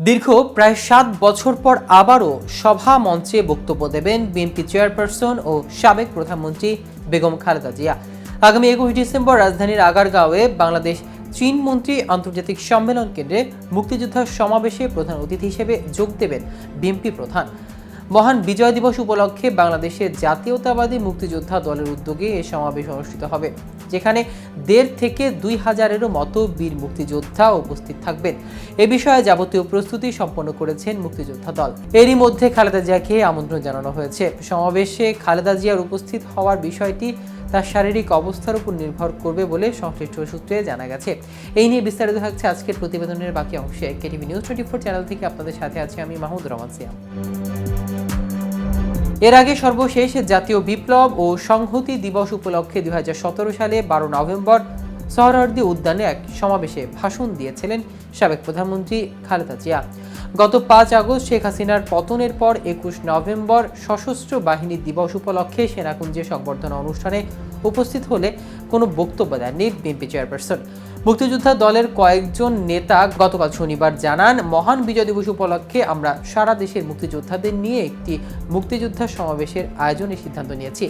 দীর্ঘ প্রায় সাত বছর পর আবারও সভা মঞ্চে বক্তব্য দেবেন বিএনপি চেয়ারপারসন ও সাবেক প্রধানমন্ত্রী বেগম খালেদা জিয়া। আগামী একুশ ডিসেম্বর রাজধানীর আগারগাঁওয়ে বাংলাদেশ চীন মন্ত্রী আন্তর্জাতিক সম্মেলন কেন্দ্রে মুক্তিযোদ্ধা সমাবেশে প্রধান অতিথি হিসেবে যোগ দেবেন বিএনপি প্রধান। মহান বিজয় দিবস উপলক্ষে বাংলাদেশের জাতীয়তাবাদী মুক্তিযোদ্ধা দলের উদ্যোগে এ সমাবেশ অনুষ্ঠিত হবে, যেখানে দেড় থেকে দুই হাজারেরও মতো বীর মুক্তিযোদ্ধা উপস্থিত থাকবেন। এ বিষয়ে যাবতীয় প্রস্তুতি সম্পন্ন করেছেন মুক্তিযোদ্ধা দল। এরই মধ্যে খালেদা জিয়াকে আমন্ত্রণ জানানো হয়েছে। সমাবেশে খালেদা জিয়ার উপস্থিত হওয়ার বিষয়টি তার শারীরিক অবস্থার উপর নির্ভর করবে বলে সংশ্লিষ্ট সূত্রে জানা গেছে। এই নিয়ে বিস্তারিত থাকছে আজকের প্রতিবেদনের বাকি অংশে। K T V news twenty four channel থেকে আপনাদের সাথে আছি আমি মাহমুদ রহমান সিয়াম। এর আগে সর্বশেষ জাতীয় বিপ্লব ও সংহতি দিবস উপলক্ষে দুই হাজার সতেরো সালে বারো নভেম্বর সহরার্দি উদ্যানে এক সমাবেশে ভাষণ দিয়েছিলেন সাবেক প্রধানমন্ত্রী খালেদা জিয়া। গত পাঁচ আগস্ট শেখ হাসিনার পতনের পর একুশ নভেম্বর সশস্ত্র বাহিনী দিবস উপলক্ষে সেনাকুঞ্জে সংবর্ধনা অনুষ্ঠানে উপস্থিত হলে কোনো বক্তব্য দেননি বিএনপি চেয়ারপারসন। মুক্তিযোদ্ধা দলের কয়েকজন নেতা গতকাল শনিবার জানান, মহান বিজয় দিবস উপলক্ষে আমরা সারা দেশের মুক্তিযোদ্ধাদের নিয়ে একটি মুক্তিযোদ্ধা সমাবেশের আয়োজনের সিদ্ধান্ত নিয়েছি।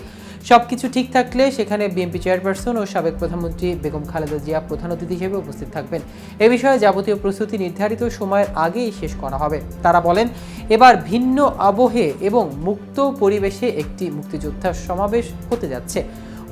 সবকিছু ঠিক থাকলে সেখানে বিএনপি চেয়ারপারসন ও সাবেক প্রধানমন্ত্রী বেগম খালেদা জিয়া প্রধান অতিথি হিসেবে উপস্থিত থাকবেন। এ বিষয়ে যাবতীয় প্রস্তুতি নির্ধারিত সময়ের আগেই শেষ করা হবে। তারা বলেন, এবার ভিন্ন আবহে এবং মুক্ত পরিবেশে একটি মুক্তিযোদ্ধা সমাবেশ হতে যাচ্ছে।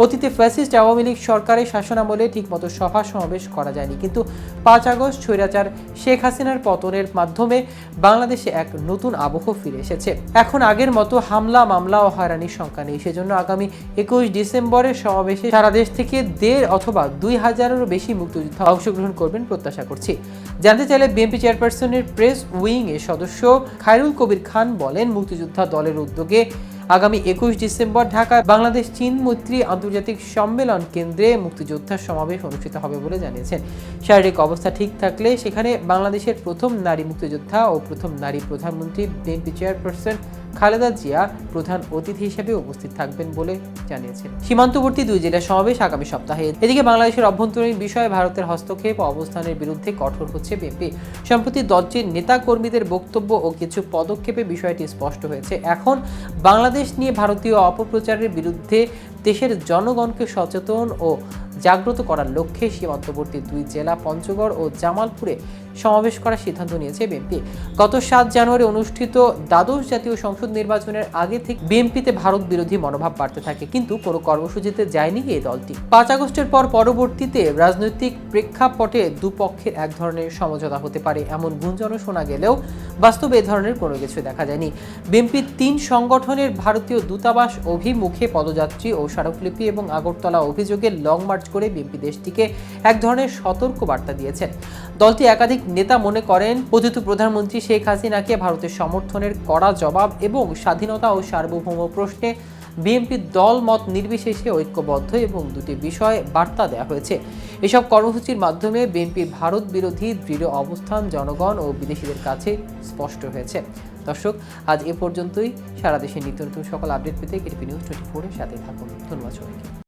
অতীতে ফ্যাসিস্ট আওয়ামী লীগ সরকারের শাসনামলে ঠিকমতো সভা সমাবেশ করা যায়নি। কিন্তু পাঁচ আগস্ট স্বৈরাচার শেখ হাসিনার পতনের মাধ্যমে বাংলাদেশে এক নতুন আবহ ফিরে এসেছে। এখন আগের মতো হামলা, মামলা ও হয়রানির সংখ্যা নেই। সেজন্য আগামী একুশ ডিসেম্বরের সমাবেশে সারা দেশ থেকে দেড় অথবা দুই হাজারেরও বেশি মুক্তিযোদ্ধা অংশগ্রহণ করবেন প্রত্যাশা করছি। জানতে চাইলে বিএনপি চেয়ারপারসনের প্রেস উইং এর সদস্য খায়রুল কবির খান বলেন, মুক্তিযোদ্ধা দলের উদ্যোগে আগামী একুশ ডিসেম্বর ঢাকায় বাংলাদেশ, চীন মৈত্রী আন্তর্জাতিক সম্মেলন কেন্দ্রে মুক্তিযোদ্ধা সমাবেশ অনুষ্ঠিত হবে বলে জানিয়েছেন। শারীরিক অবস্থা ঠিক থাকলে সেখানে বাংলাদেশের প্রথম নারী মুক্তিযোদ্ধা ও প্রথম নারী প্রধানমন্ত্রী, বিএনপি চেয়ারপারসন খালেদা জিয়া প্রধান অতিথি হিসেবে উপস্থিত থাকবেন বলে জানিয়েছেন। সীমান্তবর্তী দুই জেলার সমাবেশ আগামী সপ্তাহে। এদিকে বাংলাদেশের অভ্যন্তরীণ বিষয়ে ভারতের হস্তক্ষেপ অবস্থানের বিরুদ্ধে কঠোর হচ্ছে বিএনপি। সম্প্রতি দলটির নেতা কর্মীদের বক্তব্য ও কিছু পদক্ষেপে বিষয়টি স্পষ্ট হয়েছে। এখন বাংলাদেশ নিয়ে ভারতীয় অপপ্রচারের বিরুদ্ধে দেশের জনগণকে সচেতন ও জাগ্রত করার লক্ষ্যে সীমান্তবর্তী দুই জেলা পঞ্চগড় ও জামালপুরে সমাবেশ করার সিদ্ধান্ত নিয়েছে বিএনপি। গত সাত জানুয়ারি অনুষ্ঠিত দ্বাদশ জাতীয় সংসদ নির্বাচনের আগে থেকে বিএনপিতে ভারত বিরোধী মনোভাব বাড়তে থাকে, কিন্তু কোনো কর্মসূচিতে যায়নি এই দলটি। পাঁচ আগস্টের পর পরবর্তীতে রাজনৈতিক প্রেক্ষাপটে দুপক্ষের এক ধরনের সমঝোতা হতে পারে, এমন গুঞ্জনও শোনা গেলেও বাস্তবে এ ধরনের কোনো কিছু দেখা যায়নি। বিএনপির তিন সংগঠনের ভারতীয় দূতাবাস অভিমুখে পদযাত্রী ও স্মারকলিপি এবং আগরতলা অভিযোগে লং মার্চ করে বিএনপি দেশটিকে এক ধরনের সতর্ক বার্তা দিয়েছেন। দলটি একাধিক নেতা মনে করেন পতিত প্রধানমন্ত্রী শেখ হাসিনাকে ভারতের সমর্থনের কড়া জবাব এবং স্বাধীনতা ও সার্বভৌম প্রশ্নে বিএনপির দল মত নির্বিশেষে ঐক্যবদ্ধ এবং দুটি বিষয়ে বার্তা দেওয়া হয়েছে। এসব কর্মসূচির মাধ্যমে বিএনপির ভারত বিরোধী দৃঢ় অবস্থান জনগণ ও বিদেশিদের কাছে স্পষ্ট হয়েছে। দর্শক, আজ এ পর্যন্তই। সারা দেশের নিত্য নতুন সকল আপডেট পেতে কেটিপি নিউজ টোয়েন্টি ফোরের সাথে থাকুন। ধন্যবাদ সবাইকে।